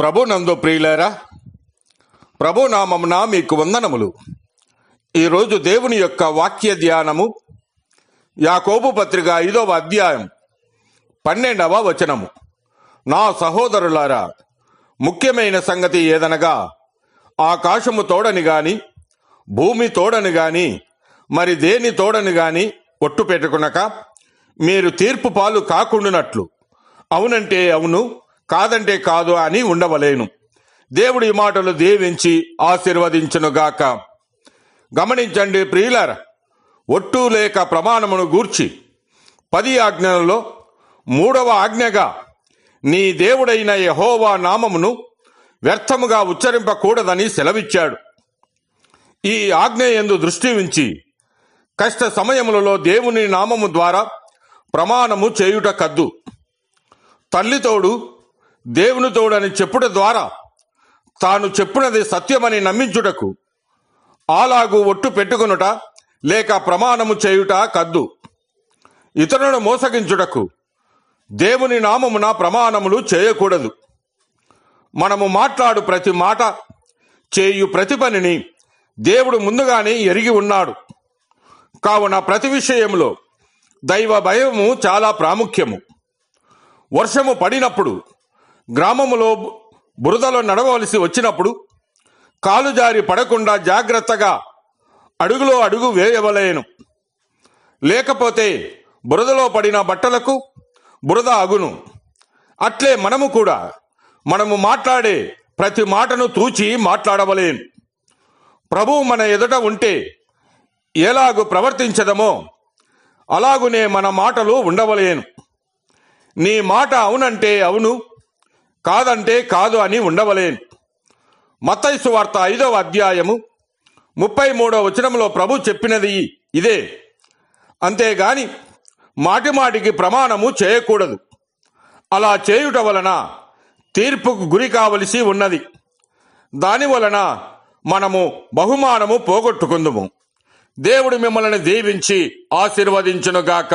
ప్రభు నందు ప్రియులారా ప్రభు నామమున మీకు వందనములు. ఈరోజు దేవుని యొక్క వాక్య ధ్యానము యాకోబు పత్రిక ఐదవ అధ్యాయం పన్నెండవ వచనము. నా సహోదరులారా ముఖ్యమైన సంగతి ఏదనగా ఆకాశము తోడని గాని భూమి తోడని గాని మరి దేని తోడని గాని ఒట్టు పెట్టుకునక మీరు తీర్పు పాలు కాకుండానట్లు. అవునంటే అవును కాదంటే కాదు అని ఉండవలేను. దేవుడి మాటలు దీవించి ఆశీర్వదించునుగాక. గమనించండి ప్రియులార ఒట్టు లేక ప్రమాణమును గూర్చి పది ఆజ్ఞలలో మూడవ ఆజ్ఞగా నీ దేవుడైన యహోవా నామమును వ్యర్థముగా ఉచ్చరింపకూడదని సెలవిచ్చాడు. ఈ ఆజ్ఞ ఎందు దృష్టి ఉంచి కష్ట సమయములలో దేవుని నామము ద్వారా ప్రమాణము చేయుట కద్దు తల్లితోడు దేవుని తోడని చెప్పుట ద్వారా తాను చెప్పునది సత్యమని నమ్మించుటకు అలాగు ఒట్టు పెట్టుకొనుట లేక ప్రమాణము చేయుట కద్దు. ఇతరులను మోసగించుటకు దేవుని నామమున ప్రమాణములు చేయకూడదు. మనము మాట్లాడు ప్రతి మాట చేయు ప్రతి పనిని దేవుడు ముందుగానే ఎరిగి ఉన్నాడు. కావున ప్రతి విషయంలో దైవ భయము చాలా ప్రాముఖ్యము. వర్షము పడినప్పుడు గ్రామములో బురదలో నడవలసి వచ్చినప్పుడు కాలు జారి పడకుండా జాగ్రత్తగా అడుగులో అడుగు వేయవలేను. లేకపోతే బురదలో పడిన బట్టలకు బురద అగును అట్లే మనము కూడా మనము మాట్లాడే ప్రతి మాటను తూచి మాట్లాడవలేను. ప్రభువు మన ఎదుట ఉంటే ఎలాగు ప్రవర్తించదమో అలాగునే మన మాటలు ఉండవలేను. నీ మాట అవునంటే అవును కాదంటే కాదు అని ఉండవలేను. మత్తైసు వార్త ఐదవ అధ్యాయము ముప్పై మూడవ వచనంలో ప్రభు చెప్పినది ఇదే. అంతేగాని మాటిమాటికి ప్రమాణము చేయకూడదు. అలా చేయుట వలన తీర్పుకు గురి కావలసి ఉన్నది. దాని వలన మనము బహుమానము పోగొట్టుకుందుము. దేవుడు మిమ్మల్ని దీవించి ఆశీర్వదించునుగాక.